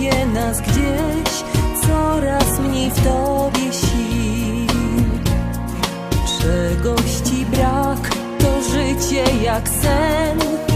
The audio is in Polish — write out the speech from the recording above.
niesie nas gdzieś coraz mniej w tobie sił. Czegoś ci brak, to życie jak sen.